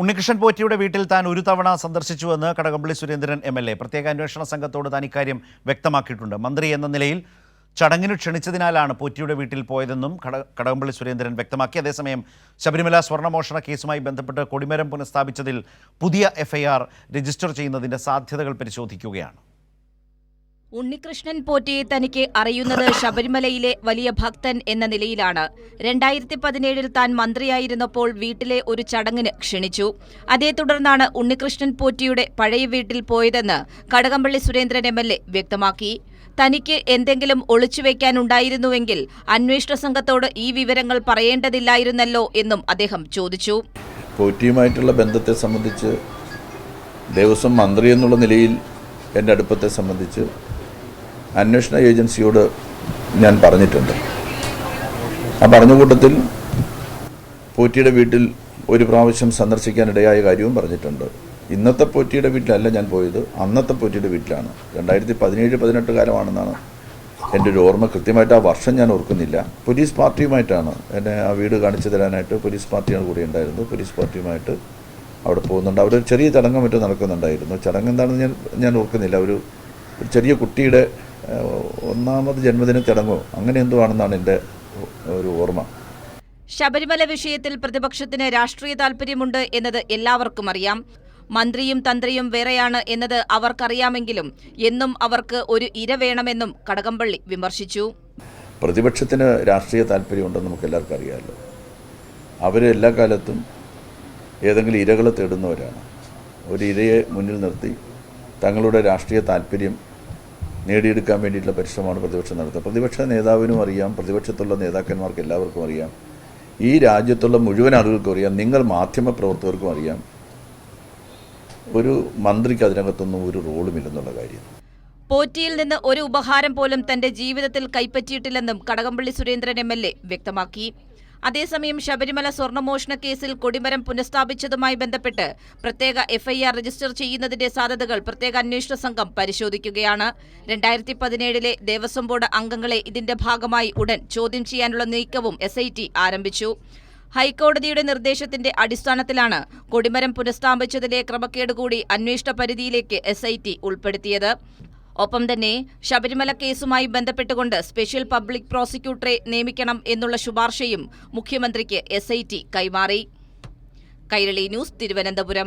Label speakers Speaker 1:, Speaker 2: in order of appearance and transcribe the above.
Speaker 1: ഉണ്ണികൃഷ്ണൻ പോറ്റിയുടെ വീട്ടിൽ താൻ ഒരു തവണ സന്ദർശിച്ചുവെന്ന് Kadakampally Surendran M L A. പ്രത്യേക അന്വേഷണ സംഘത്തോട് താൻ ഇക്കാര്യം വ്യക്തമാക്കിയിട്ടുണ്ട്. മന്ത്രി എന്ന നിലയിൽ ചടങ്ങിന് ക്ഷണിച്ചതിനാലാണ് പോറ്റിയുടെ വീട്ടിൽ പോയതെന്നും കട കടകംപള്ളി സുരേന്ദ്രൻ വ്യക്തമാക്കി. അതേസമയം ശബരിമല സ്വർണമോഷണ കേസുമായി ബന്ധപ്പെട്ട് കൊടിമരം പുനഃസ്ഥാപിച്ചതിൽ പുതിയ എഫ്ഐആർ രജിസ്റ്റർ ചെയ്യുന്നതിന്റെ സാധ്യതകൾ പരിശോധിക്കുകയാണ്.
Speaker 2: ഉണ്ണികൃഷ്ണൻ പോറ്റിയെ തനിക്ക് അറിയുന്നത് ശബരിമലയിലെ വലിയ ഭക്തൻ എന്ന നിലയിലാണ്. രണ്ടായിരത്തി പതിനേഴിൽ താൻ മന്ത്രിയായിരുന്നപ്പോൾ വീട്ടിലെ ഒരു ചടങ്ങിന് ക്ഷണിച്ചു. അതേ തുടർന്നാണ് ഉണ്ണികൃഷ്ണൻ പോറ്റിയുടെ പഴയ വീട്ടിൽ പോയതെന്ന് കടകംപള്ളി സുരേന്ദ്രൻ എം വ്യക്തമാക്കി. തനിക്ക് എന്തെങ്കിലും ഒളിച്ചുവെക്കാനുണ്ടായിരുന്നുവെങ്കിൽ അന്വേഷണ സംഘത്തോട് ഈ വിവരങ്ങൾ പറയേണ്ടതില്ലായിരുന്നല്ലോ എന്നും അദ്ദേഹം ചോദിച്ചു.
Speaker 3: പോറ്റിയുമായിട്ടുള്ള ബന്ധത്തെ സംബന്ധിച്ച് ദേവസ്വം മന്ത്രി എന്നുള്ള നിലയിൽ എന്റെ അടുപ്പത്തെ സംബന്ധിച്ച് അന്വേഷണ ഏജൻസിയോട് ഞാൻ പറഞ്ഞിട്ടുണ്ട്. ആ പറഞ്ഞ കൂട്ടത്തിൽ പോറ്റിയുടെ വീട്ടിൽ ഒരു പ്രാവശ്യം സന്ദർശിക്കാനിടയായ കാര്യവും പറഞ്ഞിട്ടുണ്ട്. ഇന്നത്തെ പോറ്റിയുടെ വീട്ടിലല്ല ഞാൻ പോയത്. അന്നത്തെ പോറ്റിയുടെ വീട്ടിലാണ്. രണ്ടായിരത്തി പതിനേഴ് പതിനെട്ട് കാലമാണെന്നാണ് എന്റെ ഒരു ഓർമ്മ. കൃത്യമായിട്ട് ആ വർഷം ഞാൻ ഓർക്കുന്നില്ല. പോലീസ് പാർട്ടിയുമായിട്ടാണ് എന്നെ ആ വീട് കാണിച്ചു തരാനായിട്ട് പോലീസ് പാർട്ടിയാണ് കൂടെ ഉണ്ടായിരുന്നത്. പോലീസ് പാർട്ടിയുമായിട്ട് അവിടെ പോകുന്നുണ്ട്. അവിടെ ഒരു ചെറിയ ചടങ്ങ് മറ്റും നടക്കുന്നുണ്ടായിരുന്നു. ചടങ്ങ് എന്താണെന്ന് ഞാൻ ഞാൻ ഓർക്കുന്നില്ല. ഒരു ചെറിയ കുട്ടിയുടെ ഒന്നാമത് ജന്മദിന ചടങ്ങോ? അങ്ങനെ എന്തോ ആണെന്നാണ് എന്റെ ഒരു ഓർമ്മ.
Speaker 2: ശബരിമല വിഷയത്തിൽ പ്രതിപക്ഷത്തിന് രാഷ്ട്രീയ താൽപര്യമുണ്ട് എന്നത് എല്ലാവർക്കും അറിയാം. മന്ത്രിയും തന്ത്രിയും വേറെയാണ് എന്നത് അവർക്കറിയാമെങ്കിലും എന്നും അവർക്ക് ഒരു ഇര വേണമെന്നും കടകംപള്ളി വിമർശിച്ചു.
Speaker 3: പ്രതിപക്ഷത്തിന് രാഷ്ട്രീയ താല്പര്യമുണ്ടെന്ന് നമുക്ക് എല്ലാവർക്കും അറിയാമല്ലോ. അവർ എല്ലാ കാലത്തും ഏതെങ്കിലും ഇരകളെ തേടുന്നവരാണ്. ഒരു ഇരയെ മുന്നിൽ നിർത്തി തങ്ങളുടെ രാഷ്ട്രീയ താല്പര്യം നേടിയെടുക്കാൻ വേണ്ടിയിട്ടുള്ള പരിശ്രമമാണ് പ്രതിപക്ഷം നടത്തുന്നത് പ്രതിപക്ഷ നേതാവിനും അറിയാം പ്രതിപക്ഷത്തുള്ള നേതാക്കന്മാർക്ക് എല്ലാവർക്കും അറിയാം. ഈ രാജ്യത്തുള്ള മുഴുവൻ ആളുകൾക്കും അറിയാം നിങ്ങൾ മാധ്യമപ്രവർത്തകർക്കും അറിയാം. ഒരു മന്ത്രിക്ക് അതിനകത്തൊന്നും ഒരു റോളുമില്ലെന്നുള്ള കാര്യം.
Speaker 2: പോറ്റിയിൽ നിന്ന് ഒരു ഉപഹാരം പോലും തന്റെ ജീവിതത്തിൽ കൈപ്പറ്റിയിട്ടില്ലെന്നും കടകംപള്ളി സുരേന്ദ്രൻ എം വ്യക്തമാക്കി. അതേസമയം ശബരിമല സ്വർണമോഷണ കേസിൽ കൊടിമരം പുനഃസ്ഥാപിച്ചതുമായി ബന്ധപ്പെട്ട് പ്രത്യേക എഫ്ഐആർ രജിസ്റ്റർ ചെയ്യുന്നതിന്റെ സാധ്യതകൾ പ്രത്യേക അന്വേഷണ സംഘം പരിശോധിക്കുകയാണ്. രണ്ടായിരത്തി പതിനേഴിലെ ദേവസ്വം ബോർഡ് അംഗങ്ങളെ ഇതിന്റെ ഭാഗമായി ഉടൻ ചോദ്യം ചെയ്യാനുള്ള നീക്കവും എസ് ആരംഭിച്ചു. ഹൈക്കോടതിയുടെ നിർദ്ദേശത്തിന്റെ അടിസ്ഥാനത്തിലാണ് കൊടിമരം പുനഃസ്ഥാപിച്ചതിലെ ക്രമക്കേട് കൂടി അന്വേഷണ പരിധിയിലേക്ക് എസ് ഉൾപ്പെടുത്തിയത്. ഒപ്പം തന്നെ ശബരിമല കേസുമായി ബന്ധപ്പെട്ടുകൊണ്ട് സ്പെഷ്യൽ പബ്ലിക് പ്രോസിക്യൂട്ടറെ നിയമിക്കണം എന്നുള്ള ശുപാർശയും മുഖ്യമന്ത്രിക്ക് എസ് കൈമാറി. കൈരളി ന്യൂസ് തിരുവനന്തപുരം.